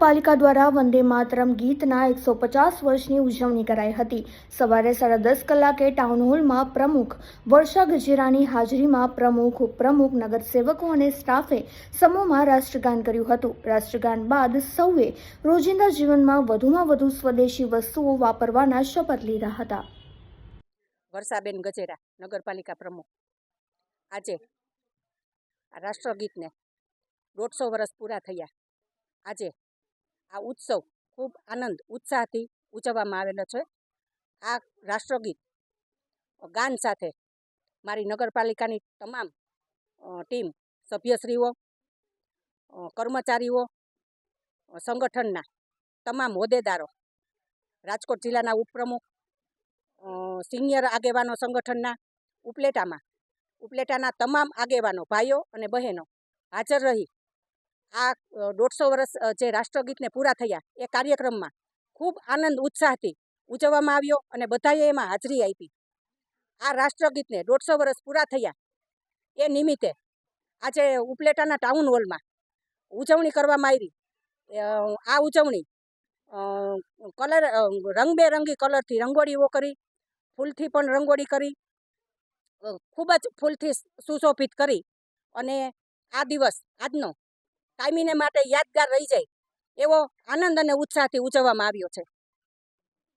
નગરપાલિકા દ્વારા વંદે માતરમ ગીતના એકસો પચાસ વર્ષની ઉજવણી કરાઈ હતી. સવારે સાડા દસ કલાકે ટાઉન હોલમાં પ્રમુખ વર્ષા ગજેરાની હાજરીમાં પ્રમુખ ઉપપ્રમુખ નગરસેવકો અને સ્ટાફે સમૂહમાં રાષ્ટ્રગાન કર્યું હતું. રાષ્ટ્રગાન બાદ સૌએ રોજિંદા જીવનમાં વધુમાં વધુ સ્વદેશી વસ્તુઓ વાપરવાના શપથ લીધા હતા. વર્ષાબેન ગજેરા, નગરપાલિકા પ્રમુખ. આજે રાષ્ટ્રગીતને દોઢસો વર્ષ પૂરા થયા. આજે આ ઉત્સવ ખૂબ આનંદ, ઉત્સાહથી ઉજવવામાં આવેલો છે. આ રાષ્ટ્રગીત ગાન સાથે મારી નગરપાલિકાની તમામ ટીમ, સભ્યશ્રીઓ કર્મચારીઓ સંગઠનના તમામ હોદ્દેદારો, રાજકોટ જિલ્લાના ઉપપ્રમુખ સિનિયર આગેવાનો સંગઠનના ઉપલેટામાં, ઉપલેટાના તમામ આગેવાનો, ભાઈઓ અને બહેનો હાજર રહી આ દોઢસો વર્ષ જે રાષ્ટ્રગીતને પૂરા થયા એ કાર્યક્રમમાં ખૂબ આનંદ ઉત્સાહથી ઉજવવામાં આવ્યો અને બધાએ એમાં હાજરી આપી. આ રાષ્ટ્રગીતને દોઢસો વર્ષ પૂરા થયા એ નિમિત્તે આજે ઉપલેટાના ટાઉન હોલમાં ઉજવણી કરવામાં આવી. આ ઉજવણી કલર રંગબેરંગી કલરથી રંગોળીઓ કરી, ફૂલથી પણ રંગોળી કરી ખૂબ જ ફૂલથી સુશોભિત કરી અને આ દિવસ આજનો કાયમીને માટે યાદગાર રહી જાય એવો આનંદ અને ઉત્સાહથી ઉજવવામાં આવ્યો છે.